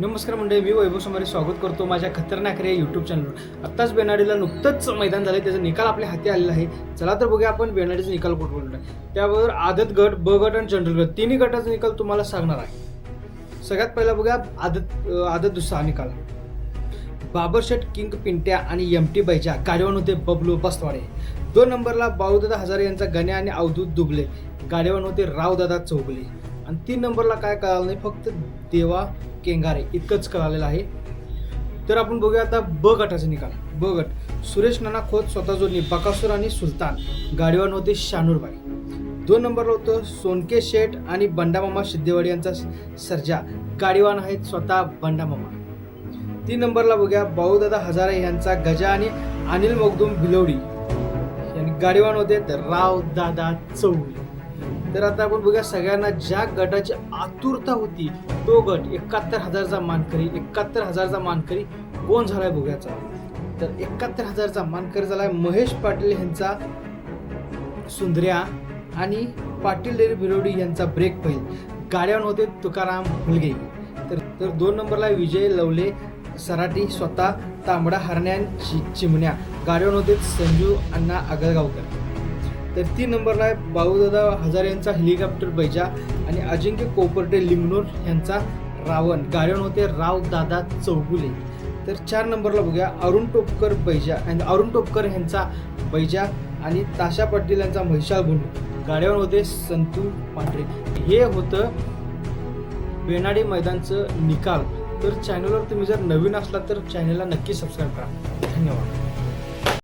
नमस्कार मंडळी मी वैभव समारे स्वागत करतो माझ्या खतरनाक रे यूट्यूब चॅनलवर आत्ताच बेनाडीला नुकतंच मैदान झालं त्याचा निकाल आपल्या हाती आलेला आहे. चला तर बघूया आपण बेनाडीचा निकाल कुठं कुठला आहे त्याबरोबर आदत गट ब गट आणि जनरल गट तिन्ही गटाचा निकाल तुम्हाला सांगणार आहे. सगळ्यात पहिला बघूया आदत आदत दुसरा निकाल. बाबरशेट किंग पिंट्या आणि एम टी बैजा गाडीवान होते बबलू बसवाडे. दोन नंबरला बाळूदादा हजारे यांचा गण्या आणि अवधूत दुबले. गाडीवान होते रावदादा चौगले. आणि तीन नंबरला काय कळालं नाही फक्त देवा केंगारे इतकंच कळालेलं आहे. तर आपण बघूया आता ब गटाचा निकाल. ब गट सुरेश नाना खोत स्वतः जोडणी बकासूर आणि सुलतान गाडीवान होते शानूरबाई. दोन नंबरला होतं सोनके शेठ आणि बंडामामा सिद्धेवाडी यांचा सर्जा गाडीवान आहेत स्वतः बंडामामा. तीन नंबरला बघूया भाऊदादा हजारे यांचा गजा आणि अनिल मगदूम भिलवडी. यांनी गाडीवान होते तर राव दादा चौगले तर आता आपण बघूया सगळ्यांना ज्या गटाची आतुरता होती तो गट एकाहत्तर हजारचा मानकरी एकाहत्तर हजारचा मानकरी कोण झालाय बघूयाचा तर एकाहत्तर हजारचा मानकरी झालाय महेश पाटील यांचा सुंदर्या आणि पाटील डेरी बिरोडी यांचा ब्रेक पहिल गाड्यावर होते तुकाराम फुलगे. तर तर दोन नंबरला विजय लवले सराटी स्वतः तांबडा हरण्या चि चिमण्या. गाड्यावर होते संजू अण्णा आगळगावकर. तर तीन नंबरला आहे बाबूदादा हजार यांचा हेलिकॉप्टर बैजा आणि अजिंक्य कोपर्टे लिंगनूर यांचा रावण. गायन होते राव दादा चौगुले. तर चार नंबरला बघूया अरुण टोपकर बैजा अँड अरुण टोपकर यांचा बैजा आणि ताशा पाटील यांचा म्हैशाळ गुंड. गाड्यावर होते संतू पांढरे. हे होतं बेनाडी मैदानचं निकाल. तर चॅनलवर तुम्ही जर नवीन असला तर चॅनलला नक्की सबस्क्राईब करा. धन्यवाद.